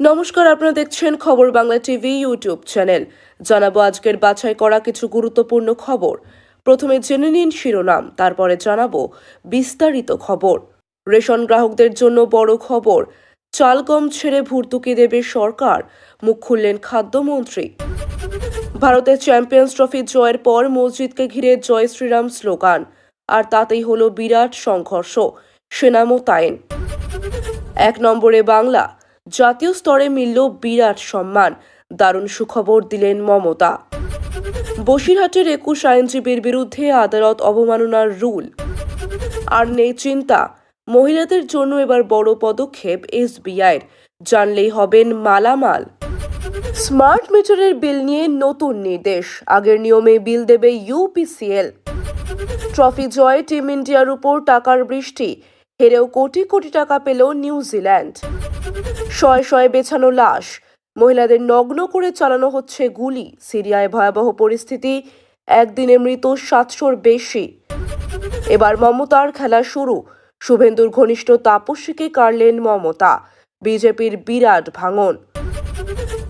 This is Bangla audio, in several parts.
নমস্কার, আপনারা দেখছেন খবর বাংলা টিভি ইউটিউব চ্যানেল। জানাব আজকের বাছাই করা কিছু গুরুত্বপূর্ণ খবর। প্রথমে জেনে নিন শিরোনাম, তারপরে জানাব বিস্তারিত খবর। রেশন গ্রাহকদের জন্য বড় খবর, চাল গম ছেড়ে ভর্তুকি দেবে সরকার, মুখ খুললেন খাদ্যমন্ত্রী। ভারতের চ্যাম্পিয়ন্স ট্রফি জয়ের পর মসজিদকে ঘিরে জয় শ্রীরাম স্লোগান, আর তাতেই হলো বিরাট সংঘর্ষ সেনা মোতায়েন এক নম্বরে বাংলা জাতীয় স্তরে মিলল বিরাট সম্মান। দারুণ সুখবর দিলেন মমতা। বসিরহাটের একুশ আইনজীবীর বিরুদ্ধে আদালত অবমাননার রুল। আর নেই চিন্তা। মহিলাদের জন্য এবার বড় পদক্ষেপ এসবিআইয়ের। জানলেই হবেন মালামাল। স্মার্ট মিটারের বিল নিয়ে নতুন নির্দেশ। আগের নিয়মে বিল দেবে ইউপিসিএল ট্রফি জয়ে টিম ইন্ডিয়ার উপর টাকার বৃষ্টি। হেরেও কোটি কোটি টাকা পেল নিউজিল্যান্ড শয়ে শয়ে বেছানো লাশ, মহিলাদের নগ্ন করে চালানো হচ্ছে গুলি, সিরিয়ায় ভয়াবহ পরিস্থিতি, একদিনে মৃত সাতশোর বেশি। এবার মমতার খেলা শুরু, শুভেন্দুর ঘনিষ্ঠ তাপস্বীকে কাড়লেন মমতা, বিজেপির বিরাট ভাঙন।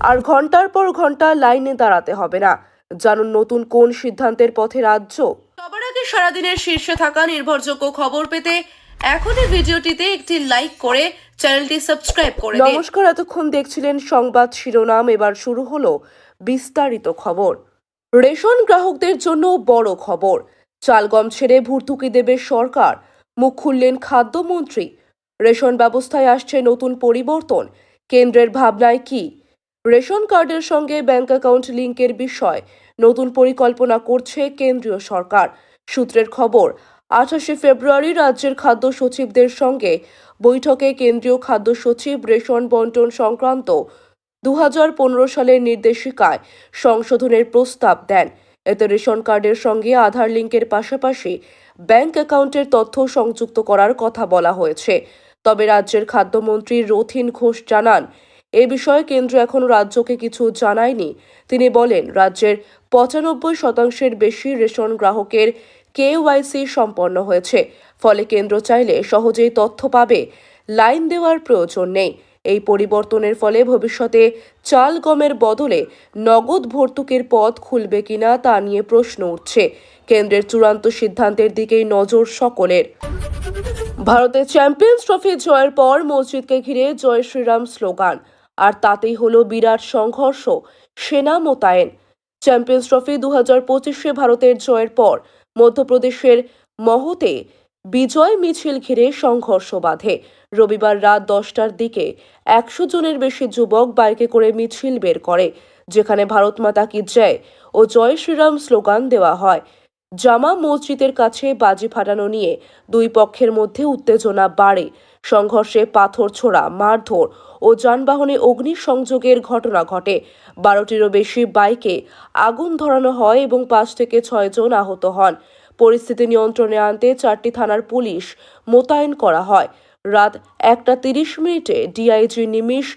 আর ঘণ্টার পর ঘণ্টা লাইনে দাঁড়াতে হবে না, জানুন নতুন কোন সিদ্ধান্তের পথে রাজ্য। সবার আগে সারাদিনের শীর্ষে থাকা নির্ভরযোগ্য খবর পেতে এখনই ভিডিওটিতে একটি লাইক করে চ্যানেলটি সাবস্ক্রাইব করে দিন। নমস্কার, এতক্ষণ দেখছিলেন সংবাদ শিরোনাম। এবার শুরু হলো বিস্তারিত খবর। রেশন গ্রাহকদের জন্য বড় খবর। চালগম ছেড়ে ভর্তুকি দেবে সরকার। মুখ খুললেন খাদ্যমন্ত্রী। রেশন ব্যবস্থায় আসছে নতুন পরিবর্তন। কেন্দ্রের ভাবনায় কি? রেশন কার্ডের সঙ্গে ব্যাংক অ্যাকাউন্ট লিঙ্কের বিষয়। নতুন পরিকল্পনা করছে কেন্দ্রীয় সরকার। সূত্রের খবর আঠাশে ফেব্রুয়ারি রাজ্যের খাদ্য সচিবদের সঙ্গে বৈঠকে কেন্দ্রীয় খাদ্য সচিব রেশন বন্টন সংক্রান্ত দু হাজার পনেরো সালের নির্দেশিকায় সংশোধনের প্রস্তাব দেন। এতে রেশন কার্ডের সঙ্গে আধার লিঙ্কের পাশাপাশি ব্যাংক অ্যাকাউন্টের তথ্য সংযুক্ত করার কথা বলা হয়েছে। তবে রাজ্যের খাদ্যমন্ত্রী রথিন ঘোষ জানান, এ বিষয়ে কেন্দ্র এখনও রাজ্যকে কিছু জানায়নি। তিনি বলেন, রাজ্যের পঁচানব্বই শতাংশের বেশি রেশন গ্রাহকের কেওয়াইসি সম্পন্ন হয়েছে। ফলে কেন্দ্র চাইলে সহজেই তথ্য পাবে। লাইন দেওয়ার প্রয়োজন নেই। এই পরিবর্তনের ফলে ভবিষ্যতে চাল গমের বদলে নগদ ভর্তুকির পথ খুলবে কিনা তা নিয়ে প্রশ্ন উঠছে। কেন্দ্রের চূড়ান্ত সিদ্ধান্তের দিকেই নজর সকলের। ভারতের চ্যাম্পিয়ন্স ট্রফি জয়ের পর মসজিদকে ঘিরে জয় শ্রীরাম স্লোগান। আর তাতেই হলো বিরাট সংঘর্ষ। সেনা মোতায়েন। চ্যাম্পিয়ন্স ট্রফি দু হাজার পঁচিশে ভারতের জয়ের পর মধ্যপ্রদেশের মহতে বিজয় মিছিল ঘিরে সংঘর্ষ বাঁধে। রবিবার রাত দশটার দিকে একশো জনের বেশি যুবক বাইকে করে মিছিল বের করে, যেখানে ভারত মাতা কি জয় ও জয় শ্রীরাম স্লোগান দেওয়া হয়। জামা মসজিদের কাছে বাজি ফাটানো নিয়ে দুই পক্ষের মধ্যে উত্তেজনা বাড়ে। সংঘর্ষে পাথর ছোড়া, মারধর ও যানবাহনে অগ্নিসংযোগের ঘটনা ঘটে। বারোটিরও বেশি বাইকে আগুন ধরানো হয় এবং পাঁচ থেকে ছয় জন আহত হন। পরিস্থিতি নিয়ন্ত্রণে আনতে চারটি থানার পুলিশ মোতায়েন করা হয়। রাত একটা তিরিশ মিনিটে ডিআইজি নিমিষ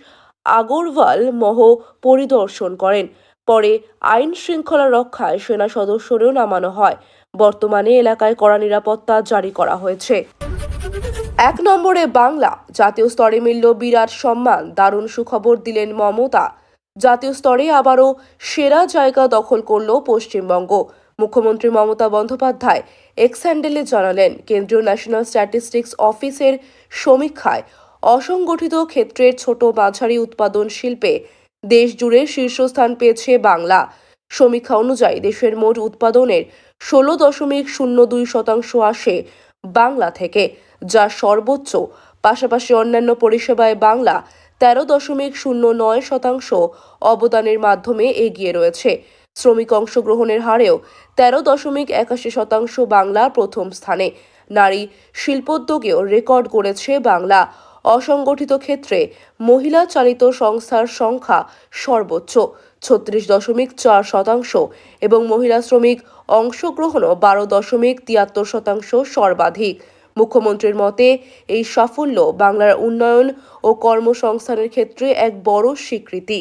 আগরওয়াল মহ পরিদর্শন করেন। পরে আইন শৃঙ্খলা রক্ষায় সেনা সদস্যরেও নামানো হয়। বর্তমানে এলাকায় কড়া নিরাপত্তা জারি করা হয়েছে। এক নম্বরে বাংলা। জাতীয় স্তরে মিলল বিরাট সম্মান। দারুণ সুখবর দিলেন মমতা। জাতীয় স্তরে আবারও সেরা জায়গা দখল করল পশ্চিমবঙ্গ। মুখ্যমন্ত্রী মমতা বন্দ্যোপাধ্যায় এক্স হ্যান্ডেলে জানালেন, কেন্দ্রীয় ন্যাশনাল স্ট্যাটিস্টিক্স অফিসের সমীক্ষায় অসংগঠিত ক্ষেত্রের ছোট মাঝারি উৎপাদন শিল্পে দেশ জুড়ে শীর্ষস্থান পেয়েছে বাংলা। সমীক্ষা অনুযায়ী দেশের মোট উৎপাদনের ষোলো দশমিক শূন্য দুই শতাংশ আসে বাংলা থেকে। যা সর্বোচ্চ। পাশাপাশি অন্যান্য পরিষেবায় বাংলা তেরো দশমিক শূন্য নয় শতাংশ অবদানের মাধ্যমে এগিয়ে রয়েছে। শ্রমিক অংশগ্রহণের হারেও তেরো দশমিক একাশি শতাংশ বাংলা প্রথম স্থানে। নারী শিল্পোদ্যোগেও রেকর্ড করেছে বাংলা। অসংগঠিত ক্ষেত্রে মহিলা চালিত সংস্থার সংখ্যা সর্বোচ্চ, ছত্রিশ দশমিক চার শতাংশ এবং মহিলা শ্রমিক অংশগ্রহণও বারো দশমিক তিয়াত্তর শতাংশ সর্বাধিক। মুখ্যমন্ত্রীর মতে, এই সাফল্য বাংলার উন্নয়ন ও কর্মসংস্থানের ক্ষেত্রে এক বড় স্বীকৃতি।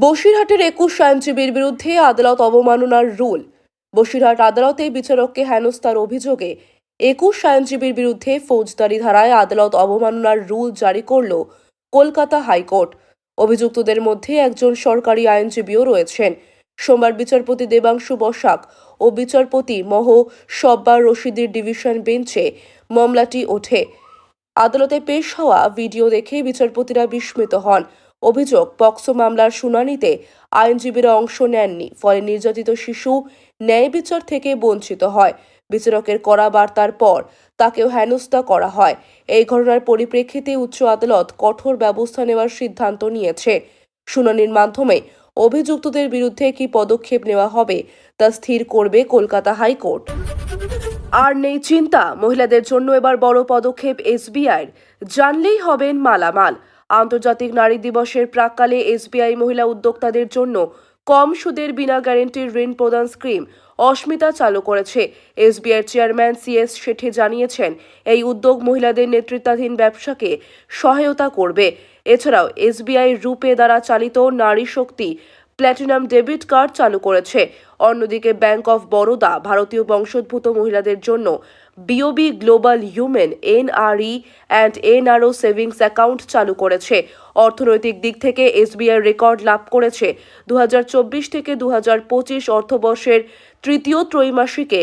বসিরহাটের একুশ আইনজীবীর বিরুদ্ধে আদালত অবমাননার রুল। বসিরহাট আদালতে বিচারককে হেনস্থার অভিযোগে একুশ আইনজীবীর বিরুদ্ধে ফৌজদারি ধারায় আদালত অবমাননার রুল জারি করল কলকাতা হাইকোর্ট। অভিযুক্তদের মধ্যে একজন সরকারি আইনজীবীও রয়েছেন। সোমবার বিচারপতি দেবাংশু বসাক ও বিচারপতি মহ সব্বার রশিদের ডিভিশন বেঞ্চে মামলাটি ওঠে। আদালতে পেশ হওয়া ভিডিও দেখে বিচারপতিরা বিস্মিত হন। অভিযোগ, পক্সো মামলার শুনানিতে আইনজীবীরা অংশ নেননি, ফলে নির্যাতিত শিশু ন্যায় বিচার থেকে বঞ্চিত হয়। বিচারকের করা বার্তার পর তাকেও হেনস্থা করা হয়। এই ঘটনার পরিপ্রেক্ষিতে উচ্চ আদালত কঠোর ব্যবস্থা নেওয়ার সিদ্ধান্ত নিয়েছে। শুনানির মাধ্যমে অভিযুক্তদের বিরুদ্ধে কি পদক্ষেপ নেওয়া হবে তা স্থির করবে কলকাতা হাইকোর্ট। আর নেই চিন্তা, মহিলাদের জন্য এবার বড় পদক্ষেপ এসবিআইয়ের। জানলেই হবেন মালামাল। আন্তর্জাতিক নারী দিবসের প্রাককালে এসবিআই মহিলা উদ্যোক্তাদের জন্য কম সুদের বিনা গ্যারেন্টির ঋণ প্রদান স্কিম। অস্মিতা চালু করেছে। এসবিআই চেয়ারম্যান সিএস শেঠে জানিয়েছেন, এই উদ্যোগ মহিলাদের নেতৃত্বাধীন ব্যবসাকে সহায়তা করবে। এছাড়াও এসবিআই রূপে দ্বারা চালিত নারী শক্তি প্ল্যাটিনাম ডেবিট কার্ড চালু করেছে। অন্যদিকে ব্যাংক অফ বরোদা, ভারতীয় বংশোদ্ভূত মহিলাদের জন্য BOB global human NRE and NRO savings account চালু করেছে। অর্থনৈতিক দিক থেকে এসবিআই রেকর্ড লাভ করেছে। দু হাজার চব্বিশ থেকে দু হাজার পঁচিশ অর্থবর্ষের তৃতীয় ত্রৈমাসিকে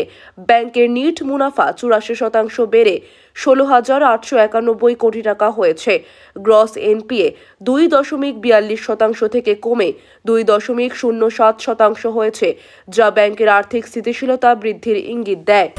ব্যাংকের নিট মুনাফা চুরাশি শতাংশ বেড়ে ষোলো হাজার আটশো একানব্বই কোটি টাকা হয়েছে। গ্রস এনপিএ দুই দশমিক বিয়াল্লিশ শতাংশ থেকে কমে দুই দশমিক শূন্য সাত শতাংশ হয়েছে, যা ব্যাংকের আর্থিক স্থিতিশীলতা বৃদ্ধির ইঙ্গিত দেয়।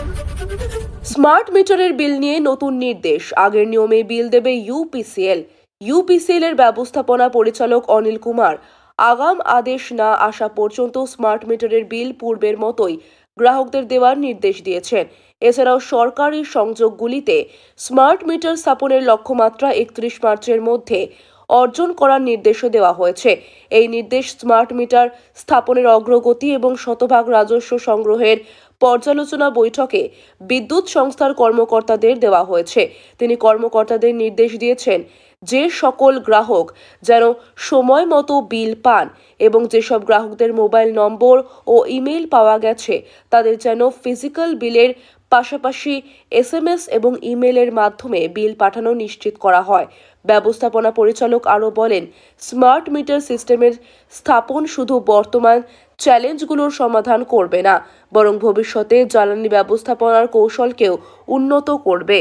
স্মার্ট মিটারের বিল নিয়ে নতুন নির্দেশ। আগের নিয়মে বিল দেবে ইউপিসিএল। ইউপিসিএল এর ব্যবস্থাপনা পরিচালক অনিল কুমার, আগাম আদেশ না আসা পর্যন্ত স্মার্ট মিটারের বিল পূর্বের মতোই গ্রাহকদের দেওয়ার নির্দেশ দিয়েছেন। এছাড়াও সরকারি সংযোগগুলিতে স্মার্ট মিটার স্থাপনের লক্ষ্যমাত্রা একত্রিশ মার্চের মধ্যে অর্জন করার নির্দেশও দেওয়া হয়েছে। এই নির্দেশ স্মার্ট মিটার স্থাপনের অগ্রগতি এবং শতভাগ রাজস্ব সংগ্রহের পর্যালোচনা বৈঠকে বিদ্যুৎ সংস্থার কর্মকর্তাদের দেওয়া হয়েছে। তিনি কর্মকর্তাদের নির্দেশ দিয়েছেন যে সকল গ্রাহক যেন সময় মতো বিল পান এবং যেসব গ্রাহকদের মোবাইল নম্বর ও ইমেল পাওয়া গেছে, তাদের যেন ফিজিক্যাল বিলের পাশাপাশি এসএমএস এবং ইমেলের মাধ্যমে বিল পাঠানো নিশ্চিত করা হয়। ব্যবস্থাপনা পরিচালক আরও বলেন, স্মার্ট মিটার সিস্টেমের স্থাপন শুধু বর্তমান চ্যালেঞ্জগুলোর সমাধান করবে না, বরং ভবিষ্যতে জ্বালানি ব্যবস্থাপনার কৌশলকেও উন্নত করবে।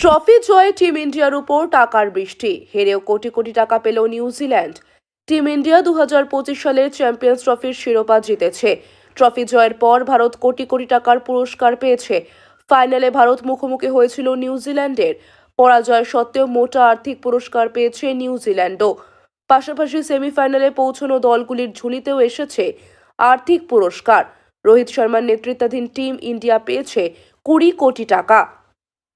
ট্রফি জয়ে টিম ইন্ডিয়ার উপর টাকার বৃষ্টি, হেরেও কোটি কোটি টাকা পেল নিউজিল্যান্ড টিম ইন্ডিয়া দু হাজার পঁচিশ সালের চ্যাম্পিয়ন্স ট্রফির শিরোপা জিতেছে। ট্রফি জয়ের পর ভারত কোটি কোটি টাকার পুরস্কার পেয়েছে। ফাইনালে ভারত মুখোমুখি হয়েছিল নিউজিল্যান্ডের পরাজয় সত্ত্বেও মোটা আর্থিক পুরস্কার পেয়েছে নিউজিল্যান্ডও। পাশাপাশি সেমিফাইনালে পৌঁছানো দলগুলির ঝুলিতেও এসেছে আর্থিক পুরস্কার। রোহিত শর্মার নেতৃত্বাধীন টিম ইন্ডিয়া পেয়েছে কুড়ি কোটি টাকা।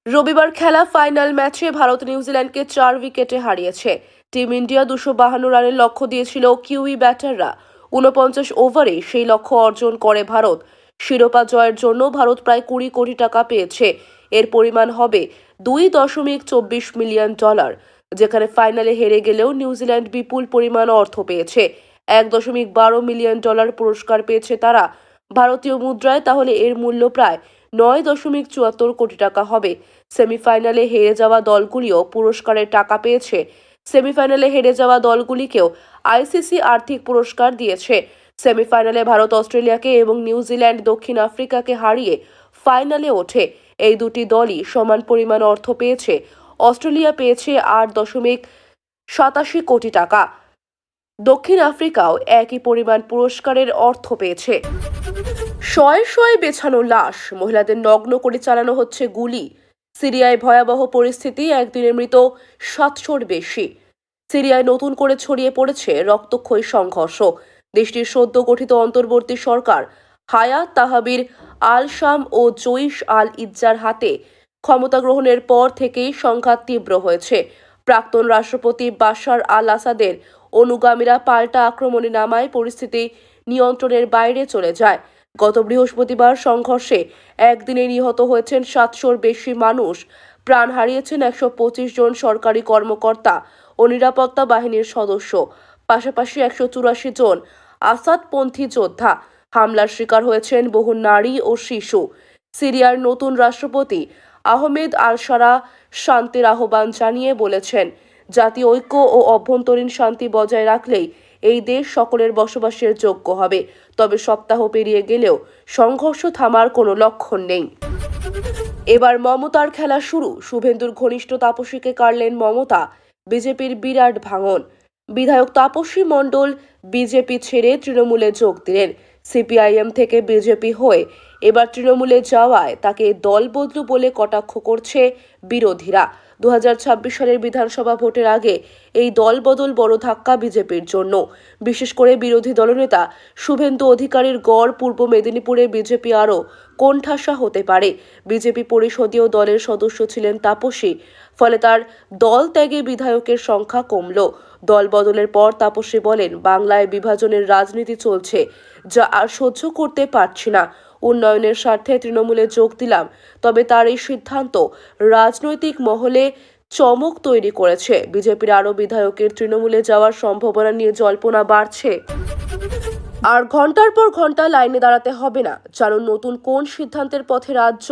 রবিবার খেলা ফাইনাল ম্যাচে ভারত নিউজিল্যান্ডকে চার উইকেটে হারিয়েছে। টিম ইন্ডিয়া দুশো বাহান্ন রানের লক্ষ্য দিয়েছিল কিউই ব্যাটাররা। ঊনপঞ্চাশ ওভারে সেই লক্ষ্য অর্জন করে ভারত। শিরোপা জয়ের জন্য ভারত প্রায় কুড়ি কোটি টাকা পেয়েছে। এর পরিমাণ হবে দুই দশমিক চব্বিশ মিলিয়ন ডলার, যেখানে ফাইনালে হেরে গেলেও নিউজিল্যান্ড বিপুল পরিমাণ অর্থ পেয়েছে। এক দশমিক বারো মিলিয়ন ডলার পুরস্কার পেয়েছে তারা। ভারতীয় মুদ্রায় তাহলে এর মূল্য প্রায় নয় দশমিক চুয়াত্তর কোটি টাকা হবে। সেমিফাইনালে হেরে যাওয়া দলগুলিও পুরস্কারের টাকা পেয়েছে। সেমিফাইনালে হেরে যাওয়া দলগুলিকেও আইসিসি আর্থিক পুরস্কার দিয়েছে। সেমিফাইনালে ভারত, অস্ট্রেলিয়াকে এবং নিউজিল্যান্ড দক্ষিণ আফ্রিকাকে হারিয়ে ফাইনালে ওঠে। এই দুটি দলই সমান পরিমাণ অর্থ পেয়েছে। অস্ট্রেলিয়া পেয়েছে আট দশমিক সাতাশি কোটি টাকা। দক্ষিণ আফ্রিকাও একই পরিমাণ পুরস্কারের অর্থ পেয়েছে। শয়ে শয়ে বেছানো লাশ, মহিলাদের নগ্ন করে চালানো হচ্ছে গুলি। সিরিয়ায় ভয়াবহ পরিস্থিতি একদিনে মৃত সাতশোর বেশি। সিরিয়ায় নতুন করে ছড়িয়ে পড়েছে রক্তক্ষয়ী সংঘর্ষ। দেশটির সদ্য গঠিত অন্তর্বর্তী সরকার হায়াত তাহাবির আল শাম ও জৈশ আল ইজ্জার হাতে ক্ষমতা গ্রহণের পর থেকেই সংঘাত তীব্র হয়েছে। প্রাক্তন রাষ্ট্রপতি বাশার আল আসাদের অনুগামীরা পাল্টা আক্রমণে নামায়, পরিস্থিতি নিয়ন্ত্রণের বাইরে চলে যায়। গত বৃহস্পতিবার সংঘর্ষে একদিনে নিহত হয়েছেন সাতশোর বেশি মানুষ। প্রাণ হারিয়েছেন একশো পঁচিশ জন সরকারি কর্মকর্তা ও নিরাপত্তা বাহিনীর সদস্য। পাশাপাশি একশো চুরাশি জন আসাদপন্থী যোদ্ধা হামলার শিকার হয়েছেন বহু নারী ও শিশু। সিরিয়ার নতুন রাষ্ট্রপতি আহমেদ আল সারা শান্তির আহ্বান জানিয়ে বলেছেন, জাতীয় ঐক্য ও অভ্যন্তরীণ শান্তি বজায় রাখলেই এই দেশ সকলের বসবাসের যোগ্য হবে। তবে সপ্তাহ পেরিয়ে গেলেও সংঘর্ষ থামার কোনো লক্ষণ নেই। এবার মমতার খেলা শুরু। শুভেন্দুর ঘনিষ্ঠ তাপসীকে কাড়লেন মমতা, বিজেপির বিরাট ভাঙন। বিধায়ক তাপসী মণ্ডল বিজেপি ছেড়ে তৃণমূলে যোগ দিলেন। সিপিআইএম থেকে বিজেপি হয়ে এবার তৃণমূলে যাওয়ায় তাকে দল বদলু বলে কটাক্ষ করছে বিরোধীরা। দু হাজার ছাব্বিশ সালের বিধানসভা ভোটের আগে এই দল বদল বড় ধাক্কা বিজেপির জন্য। বিশেষ করে বিরোধী দলনেতা শুভেন্দু অধিকারীর গড় পূর্ব মেদিনীপুরে বিজেপি আরও কোণঠাসা হতে পারে। বিজেপি পরিষদীয় দলের সদস্য ছিলেন তাপসী, ফলে তার দল ত্যাগে বিধায়কের সংখ্যা কমল। দল বদলের পর তাপসী বলেন, বাংলায় বিভাজনের রাজনীতি চলছে। যা আর সহ্য করতে পারছি না। উন্নয়নের স্বার্থে তৃণমূলে যোগ দিলাম, তবে তার এই সিদ্ধান্ত রাজনৈতিক মহলে চমক তৈরি করেছে। বিজেপির আরও বিধায়কের তৃণমূলে যাওয়ার সম্ভাবনা নিয়ে জল্পনা বাড়ছে। আর ঘণ্টার পর ঘণ্টা লাইনে দাঁড়াতে হবে না। জানুন নতুন কোন সিদ্ধান্তের পথে রাজ্য।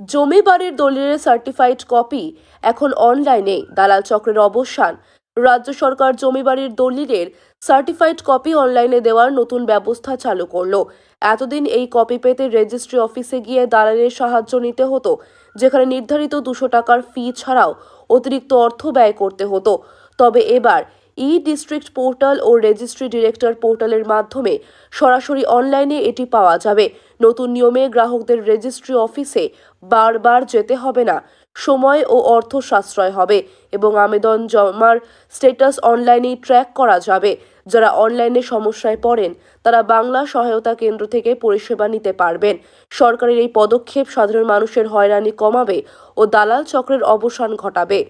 জমি বাড়ির দলিলের সার্টিফাইড কপি এখন অনলাইনে দালাল চক্রের অবসান। রাজ্য সরকার জমি বাড়ির দলিলের সার্টিফাইড কপি অনলাইনে দেওয়ার নতুন ব্যবস্থা চালু করল। এতদিন এই কপি পেতে রেজিস্ট্রি অফিসে গিয়ে দালালের সাহায্য নিতে হতো, যেখানে নির্ধারিত দুশো টাকার ফি ছাড়াও অতিরিক্ত অর্থ ব্যয় করতে হতো। তবে এবার ই ডিস্ট্রিক্ট পোর্টাল ও রেজিস্ট্রি ডিরেক্টর পোর্টালের মাধ্যমে সরাসরি অনলাইনে এটি পাওয়া যাবে। নতুন নিয়মে গ্রাহকদের রেজিস্ট্রি অফিসে বারবার যেতে হবে না। সময় ও অর্থ সাশ্রয় হবে এবং আবেদন জমার স্ট্যাটাস অনলাইনেই ট্র্যাক করা যাবে। যারা অনলাইনে সমস্যায় পড়েন, তারা বাংলা সহায়তা কেন্দ্র থেকে পরিষেবা নিতে পারবেন। সরকারের এই পদক্ষেপ সাধারণ মানুষের হয়রানি কমাবে ও দালাল চক্রের অবসান ঘটাবে।